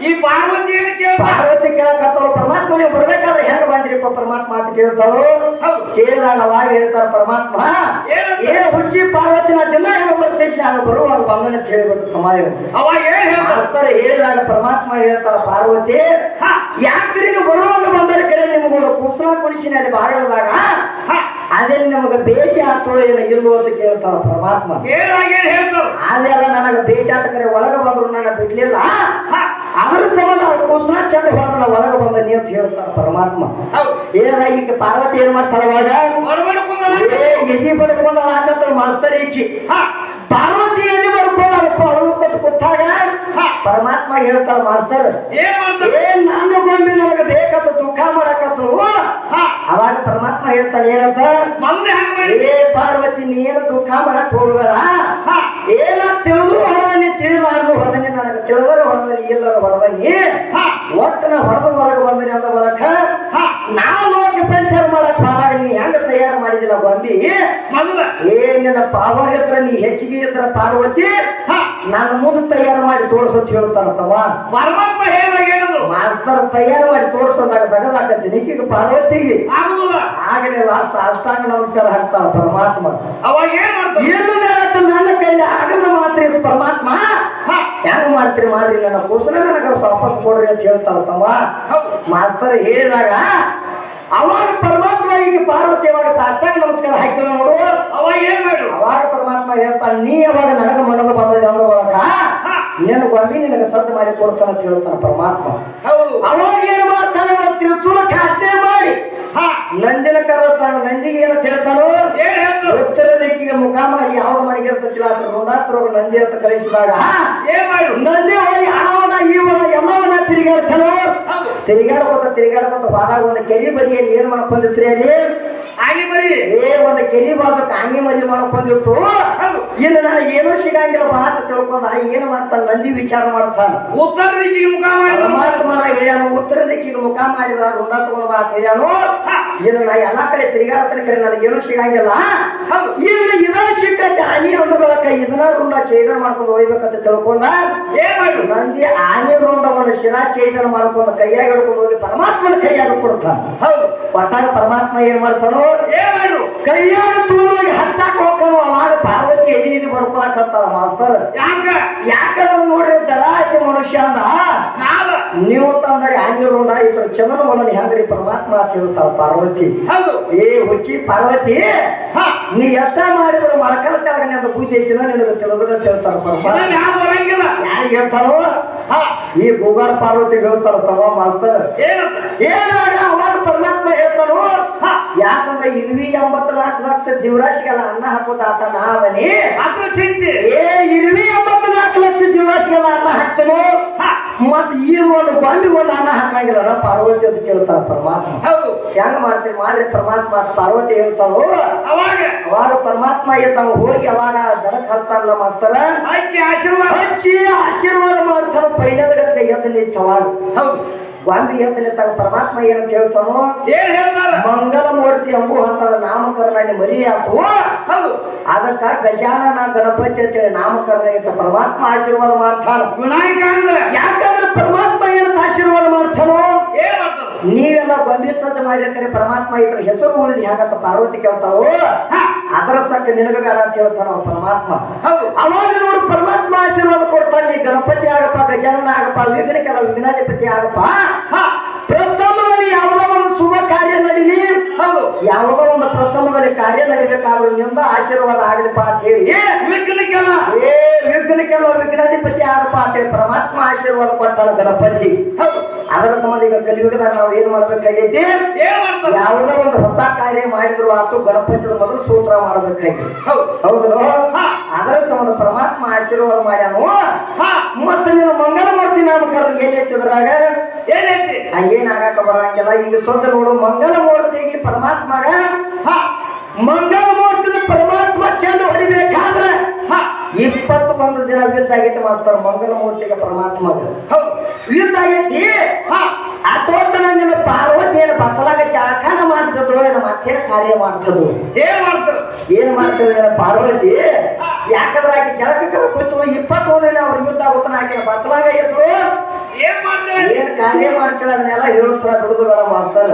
ಈ ಪಾರ್ವತಿ ಏನು ಕೇಳ ಪಾರ್ವತಿ ಕೇಳಕತ್ತವ ಪರಮಾತ್ಮ ನೀವು ಬರ್ಬೇಕಾದ್ರೆ ಹೆಂಗ ಬಂದ್ರಿಪ್ಪ ಪರಮಾತ್ಮ ಅಂತ ಕೇಳ್ತಾರೋ ಹೌದು. ಕೇಳಿದಾಗ ಅವಾಗ ಹೇಳ್ತಾರ ಪರಮಾತ್ಮ ಹುಚ್ಚಿ ಪಾರ್ವತಿನ ದಿನ ಬರ್ತೈತಿ ನಾನು ಬರುವಾಗ ಬಂದನೆ ಕೇಳಿಬಿಟ್ಟು ಸಮಾಯ ಅವಾಗ ಏನ್ ಹೇಳ್ತಾರೆ ಹೇಳಿದಾಗ ಪರಮಾತ್ಮ ಹೇಳ್ತಾರ ಪಾರ್ವತಿ ಯಾಕ್ರಿ ನೀವು ಬರುವಾಗ ಬಂದರೆ ಕರೆ ನಿಮ್ಗೊಂದು ಕೂಸಲ ಕುಣಿಸಿನ ಅಲ್ಲಿ ಬಾಗಿಲದಾಗ? ಅದೇ ನಮಗೆ ಭೇಟಿ ಆಗ್ತದೋ ಏನೋ ಇಲ್ವೋ ಅಂತ ಕೇಳ್ತಾಳ ಪರಮಾತ್ಮ. ಏನಾಗ ಹೇಳ್ತಾರ ಆದ್ರೆ ನನಗೆ ಭೇಟಿ ಆಟ ಕರೆ ಒಳಗೆ ಬಂದ್ರು ನನ್ನ ಬಿಡ್ಲಿಲ್ಲ. ಹಾ ಅದರ ಸಂಬಂಧ ಅವ್ರ ಚಂದ ಹೊಡೆದ ಒಳಗೆ ಬಂದ ನೀ ಅಂತ ಹೇಳ್ತಾರ ಪರಮಾತ್ಮ. ಏನಾಗಿ ಪಾರ್ವತಿ ಏನ್ ಮಾಡ್ತಾಳ ಅವಾಗ? ಏ ಎದಿ ಬಡ್ಕೊಂಡ ಅಂತ ಮಾಸ್ತರ್ ಈಕಿ. ಹಾ. ಪಾರ್ವತಿ ಎದಿ ಬಡ್ಕೊಂಡ ಅಳ್ಕೊತ ಕೂತಾಗ ಹಾ. ಪರಮಾತ್ಮ ಹೇಳ್ತಾಳ ಮಾಸ್ತರ್ ಏನ್ ಮಾಡ್ತಾರೆ ಏ ನನ್ನ ಗೊಂಬೆ ನನಗೆ ಬೇಕಂತ ದುಃಖ ಮಾಡಕತ್ರು ಅವಾಗ ಪರಮಾತ್ಮ ಹೇಳ್ತಾನೆ ಏನಂತ? ಮೊದಲೇ ಹಂಗ ಪಾರ್ವತಿ ನೀನು ದುಃಖ ಮಾಡಕ್ ಹೋಗ್ಬೇಡ. ಏನ ತಿಳಿದು ಹೊಡೆದನಿ ತಿಳಿಲಾರ್ದು ಹೊಡೆದನಿ ನನಗೆ ತಿಳಿದರೆ ಹೊಡೆದನಿ ಇಲ್ಲರ ಹೊಡೆದನಿ ಒಟ್ಟನ ಹೊಡೆದ ಒಳಗೆ ಬಂದನಿ ಅಂದ ಬಳಕ ಹಾ. ನಾ ಲೋಕ ಸಂಚಾರ ಮಾಡಕ್ ಹೋದಾಗ ನೀ ಹೆಂಗ ತಯಾರು ಮಾಡಿದಿಲ್ಲ ಬಂದಿ ನಿನ್ನ ಪಾವರ್ ಇದ್ರ ನೀ ಹೆಚ್ಚಿಗೆ ಇದ್ರ ಪಾರ್ವತಿ? ಹಾ. ನನ್ನ ಮುಂದೆ ತಯಾರು ಮಾಡಿ ತೋರ್ಸಂತ ಹೇಳ್ತಾನತ್ತವ ಮಾಸ್ತರ್ ತಯಾರು ಮಾಡಿ ತೋರ್ಸೋದಾಗ ತಗದಾಕತ್ತೀನಿ ಈಗ ಪಾರ್ವತಿಗೆ ಆಗಲೇ ಆಗಲಿಲ್ಲ ಅಷ್ಟಾಂಗ ನಮಸ್ಕಾರ ಹಾಕ್ತಾಳ ಪರಮಾತ್ಮ. ಅವಾಗ ಏನ್ ಮೇಲತ್ತು ನನ್ನ ಕೈಲಿ ಆಗಲ್ಲ ಮಾತ್ರ ಪರಮಾತ್ಮ. ಹೆಂಗ್ ಮಾಡ್ತೀರಿ ಮಾಡ್ರಿ ನನ್ನ ಕೂಸನ ನನಗೆ ವಾಪಸ್ ಕೊಡ್ರಿ ಅಂತ ಹೇಳ್ತಾಳ ತಮ್ಮ. ಮಾಸ್ತರ್ ಹೇಳಿದಾಗ ಅವಾಗ ಪರಮಾತ್ಮ ಈಗ ಪಾರ್ವತಿ ಅವಾಗ ಸಾಷ್ಟಾಂಗ ನಮಸ್ಕಾರ ಹಾಕಿ ನೋಡು. ಅವಾಗ ಏನ್ ಮಾಡು ಅವಾಗ ಪರಮಾತ್ಮ ಹೇಳ್ತಾನೆ ನೀ ಅವಾಗ ನನಗ ಮನಗ ಬಂದದ ಅಂದ ಒಳಗ ಹಾ. ನಿನ್ನ ಗೊಂಬಿ ನಿನಗೆ ಸಜ್ಜು ಮಾಡಿ ಕೊಡ್ತಾನ ಅಂತ ಹೇಳ್ತಾನ ಪರಮಾತ್ಮ. ಹೌದು. ಅವಾಗ ಏನ್ ಮಾಡ್ತಾನೆ ತ್ರಿಶೂಲ ಖಾತೆ ಮಾಡಿ. ನಂದಿನ ಕರೆಸ್ತಾನ ನಂದಿಗೆ ಏನಂತ ಹೇಳ್ತಾನೋ ಉತ್ತರ ದಿಕ್ಕಿಗೆ ಮುಖ ಮಾಡಿ ಯಾವ್ದು ಮನೆಗೆ ಇರ್ತತಿಲ್ಲ ಅದ್ರ ನಂದಿ ಅಂತ ಕಳಿಸಿದಾಗ ಏನ್ ನಂದಿ ಹೋಗಿ ಆವನ ಈವನ ಎಲ್ಲವನ್ನ ತಿರುಗಾಡ್ತಾನೋ? ತಿರುಗಾಡ್ಕೊತ ತಿರುಗಾಡ್ಕೊತ ಹೋದಾಗ ಒಂದು ಕೆರೆ ಬದಿಯಲ್ಲಿ ಏನ್ ಮಾಡ್ಕೊಂಡಿತ್ರಿ ಅಲ್ಲಿ? ಆಗಿ ಮರಿ. ಏ ಒಂದು ಕೆರಿ ಬಾಜು ಕಾಂಗಿ ಮರಿ ಮಾಡ್ಕೊಂಡಿತ್ತು ಬಂದಿತ್ತು. ಇನ್ನು ನನಗೆ ಏನೂ ಸಿಗಂಗಿಲ್ಲ ಬಾ ಅಂತ ತಿಳ್ಕೊಂಡ ಏನ್ ಮಾಡ್ತಾನ ನಂದಿ ವಿಚಾರ ಮಾಡ್ತಾನ. ಉತ್ತರ ದಿಕ್ಕಿಗೆ ಮುಖ ಮಾಡಿದ ಮಹಾತ್ಮರ ಹೇಳ್ಯಾನು ಉತ್ತರ ದಿಕ್ಕಿಗೆ ಮುಖ ಮಾಡಿದ ರುಂಡ ತಗೊಂಡ ಬಾ ಅಂತ ಹೇಳ್ಯಾನು ಇನ್ನು ನಾ ಎಲ್ಲಾ ಕಡೆ ತಿರುಗಾಡತನ ಕರೆ ನನಗೇನು ಸಿಗಂಗಿಲ್ಲ. ಇನ್ನು ಇದ ಸಿಕ್ಕತ್ತೆ ಆನಿ ಹಣ್ಣು ಬಳಕ ಇದನ್ನ ರುಂಡ ಚೈತನ್ಯ ಮಾಡ್ಕೊಂಡು ಹೋಗ್ಬೇಕಂತ ತಿಳ್ಕೊಂಡ. ಏನ್ ನಂದಿ ಆನೆ ರುಂಡವನ್ನು ಶಿರಾ ಚೈತನ್ಯ ಮಾಡ್ಕೊಂಡು ಕೈಯಾಗ ಹಿಡ್ಕೊಂಡು ಹೋಗಿ ಪರಮಾತ್ಮನ ಕೈಯಾಗ ಕೊಡ್ತಾನ. ಹೌದು. ಒಟ್ಟಾಗ ಪರಮಾತ್ಮ ಏನ್ ಮಾಡ್ತಾನೋ? ಏನ್ ಮಾಡ್ರು ಕೈಯಾಗ ತುಳಿದೋಗಿ ಹಚ್ಚಾಕ ಹೋಗ್ತಾನೋ ಅವಾಗ ಪಾರ್ವತಿ ಎದಿ ಎದಿ ಹತ್ತಲ್ಲ ಮಾಸ್ತರ್. ಯಾಕ? ಯಾಕಂದ್ರೆ ನೋಡ್ರಿ ದಡಾತಿ ಮನುಷ್ಯ ಅಂದ. ನಾವ ನೀವು ತಂದರೆ ಆನಿ ಇತರ ಚಮನ ಮನನ ಹೆಂಗ್ರಿ ಪರಮಾತ್ಮ ಅಂತ ಹೇಳ್ತಾಳ ಪಾರ್ವತಿ. ಹೌದು. ಏ ಹುಚ್ಚಿ ಪಾರ್ವತಿ ಹಾ. ನೀ ಎಷ್ಟ ಮಾಡಿದ್ರು ಮರಕಲ್ ತೆಳಗನೆ ನಿಂದ ಬುದ್ಧಿ ಐತಿನ ನಿನಗೆ ತಿಳಿದ್ರೆ ಅಂತ ಹೇಳ್ತಾರ ಪರಮಾತ್ಮ. ಯಾರು ಬರಂಗಿಲ್ಲ. ಯಾರಿಗೆ ಹೇಳ್ತಾರೋ ಹಾ. ಈ ಬುಗಾರ್ ಪಾರ್ವತಿ ಹೇಳ್ತಾರ ತವ ಮಾಸ್ತರ್. ಏನಂತ? ಏನಾಗ ಅವಾಗ ಪರಮಾತ್ಮ ಹೇಳ್ತಾನೋ? ಹಾ. ಯಾಕಂದ್ರೆ ಇರ್ವಿ ಎಂಬತ್ನಾಲ್ಕು ಲಕ್ಷ ಜೀವರಾಶಿಗೆಲ್ಲ ಅನ್ನ ಹಾಕೋತ ಆತ ನಾ ಅವನಿ ಮಾತ್ರ ಚಿಂತೆ. ಏ ಇರ್ವಿ ಎಂಬತ್ನಾಲ್ಕು ಲಕ್ಷ ಜೀವರಾಶಿಗೆಲ್ಲ ಅನ್ನ ಹಾಕ್ತೇನೋ? ಮತ್ ಈ ಒಂದು ಗೊಂಬಿಗೆ ಒಂದು ಅನ್ನ ಹಾಕಂಗಿಲ್ಲ. ಪಾರ್ವತಿ ಅಂತ ಕೇಳ್ತಾರ ಪರಮಾತ್ಮ. ಹೌದು. ಹೆಂಗ್ ಮಾಡ್ತೀರಿ? ಮಾಡ್ರಿ ಪರಮಾತ್ಮ. ಪಾರ್ವತಿ ಹೇಳ್ತಾರೋ ಅವಾಗ? ಅವಾಗ ಪರಮಾತ್ಮ ಇರ್ತಾವ ಹೋಗಿ ಅವಾಗ ದಡಕ್ ಹಸ್ತಾರಲ್ಲ ಮಾಸ್ತರ? ಹಚ್ಚಿ ಆಶೀರ್ವಾದ. ಹಚ್ಚಿ ಆಶೀರ್ವಾದ ಮಾಡ್ತಾರ ಪೈಲದ ಗಟ್ಲೆ ಎದ್ದು ನಿಂತವಾಗ ಹೌದು. ಎದ್ದು ನಿಂತಾಗ ಪರಮಾತ್ಮ ಏನಂತ ಹೇಳ್ತಾನೋ? ಏನ್ ಹೇಳ್ತಾರ? ಮಂಗಲ ಮೂರ್ತಿ ಎಂಬು ಅಂತಾರ ನಾಮಕರಣ ಇಲ್ಲಿ ಮರಿಯಾತು. ಹೌದು. ಅದಕ್ಕ ಗಜಾನನ ಗಣಪತಿ ಅಂತೇಳಿ ನಾಮಕರಣ ಇಟ್ಟ ಪರಮಾತ್ಮ ಆಶೀರ್ವಾದ ಮಾಡ್ತಾನ. ಅಂದ್ರೆ? ಯಾಕಂದ್ರೆ ಪರಮಾತ್ಮ ಏನಂತ ಆಶೀರ್ವಾದ ಮಾಡ್ತಾನೋ? ಏನ್ ಮಾಡ್ತಾರ ನೀವೆಲ್ಲ ಗೊಂಬಿ ಸ್ವಚ್ಛ ಮಾಡಿರ್ತಾರೆ ಪರಮಾತ್ಮ ಇದ್ರ ಹೆಸರು ಉಳಿದು ಹೆಂಗಂತ ಪಾರ್ವತಿ ಕೇಳ್ತಾವೋ ಅದರ ಸಕ್ಕ ನಿನಗ ಬೇಡ ಅಂತ ಹೇಳ್ತಾನ ಪರಮಾತ್ಮ? ಹೌದು. ಅವಾಗ ನೋಡು ಪರಮಾತ್ಮ ಆಶೀರ್ವಾದ ಕೊಡ್ತಾನೆ ಗಣಪತಿ ಆಗಪ್ಪ ಗಜಾನನ ಆಗಪ್ಪ ವಿಘ್ನಕ್ಕೆಲ್ಲ ವಿಘ್ನಾಧಿಪತಿ ಆಗಪ್ಪ? ಹಾ, ಪ್ರಥಮದಲ್ಲಿ ಯಾವುದೋ ಒಂದು ಶುಭ ಕಾರ್ಯ ನಡೀಲಿ? ಹೌದು. ಯಾವುದೋ ಒಂದು ಪ್ರಥಮದಲ್ಲಿ ಕಾರ್ಯ ನಡಿಬೇಕಾದ್ರೂ ನಿಮ್ದು ಆಶೀರ್ವಾದ ಆಗಲಿಪ್ಪ ಅಂತ ಹೇಳಿ. ವಿಘ್ನಕ್ಕೆಲ್ಲ. ಏ ವಿಘ್ನಕ್ಕೆಲ್ಲ ವಿಘ್ನಾಧಿಪತಿ ಆಗಪ್ಪ ಅಂತೇಳಿ ಪರಮಾತ್ಮ ಆಶೀರ್ವಾದ ಕೊಟ್ಟಾಳ ಗಣಪತಿ. ಹೌದು. ಅದರ ಸಂಬಂಧ ಈಗ ಕಲಿಯುಗದಾಗ ನಾವು ಏನ್ ಮಾಡ್ಬೇಕಾಗೈತಿ? ಯಾವುದೋ ಒಂದು ಹೊಸ ಕಾರ್ಯ ಮಾಡಿದ್ರು ಆತು ಗಣಪತಿದ ಮೊದಲು ಸೂತ್ರ ಮಾಡಬೇಕಾಗಿ ಹೌದು. ಅದರ ಸಂಬಂಧ ಪರಮಾತ್ಮ ಆಶೀರ್ವಾದ ಮಾಡ್ಯಾನು? ಹಾ. ಮತ್ತೆ ನೀನು ಮಂಗಲ ಮೂರ್ತಿ ನಾಮಕರಣ ಏನೈತಿ ಅದ್ರಾಗ? ಏನೈತಿ ಏನಾಗಕ ಬರಂಗಿಲ್ಲ. ಈಗ ಸ್ವಂತ ನೋಡು ಮಂಗಲ ಮೂರ್ತಿಗೆ ಪರಮಾತ್ಮಗ ಮಂಗಲ ಮೂರ್ತಿನ ಪರಮಾತ್ಮ ಚಂದ್ರ ಹೊಡಿಬೇಕಾದ್ರೆ ಹಾ ಇಪ್ಪತ್ತು ಒಂದು ದಿನ ಯುದ್ಧ ಆಗೈತಿ ಮಾಸ್ತರ್ ಮಂಗಲ ಮೂರ್ತಿಗೆ ಪರಮಾತ್ಮಗ ಹೌದು ಯುದ್ಧ ಆಗೈತಿ. ನಿನ್ನ ಪಾರ್ವತಿ ಏನು ಬಸಲಾಗ ಚಾಖಾನ ಮಾಡ್ತದೋ ಏನು ಮತ್ತೇನು ಕಾರ್ಯ ಮಾಡ್ತದ ಏನ್ ಮಾಡ್ತಾರ ಏನ್ ಮಾಡ್ತದೆ ನಿನ್ನ ಪಾರ್ವತಿ? ಯಾಕಂದ್ರೆ ಆಕೆ ಜಳಕಕ್ಕೆ ಕೂತು ಇಪ್ಪತ್ತೊಂದು ದಿನ ಅವ್ರ ಯುದ್ಧ ಆಗುತ್ತಾನ ಆಕೆ ಬಸಲಾಗ ಇದ್ರು ಏನ್ ಮಾಡ್ತಾರೆ ಏನ್ ಕಾರ್ಯ ಮಾಡ್ತಾರೆ ಅದನ್ನೆಲ್ಲ ಹೇಳುತ್ತಾರೆ ಬಿಡುದು ಬೇಡ ಮಾಸ್ತರ್.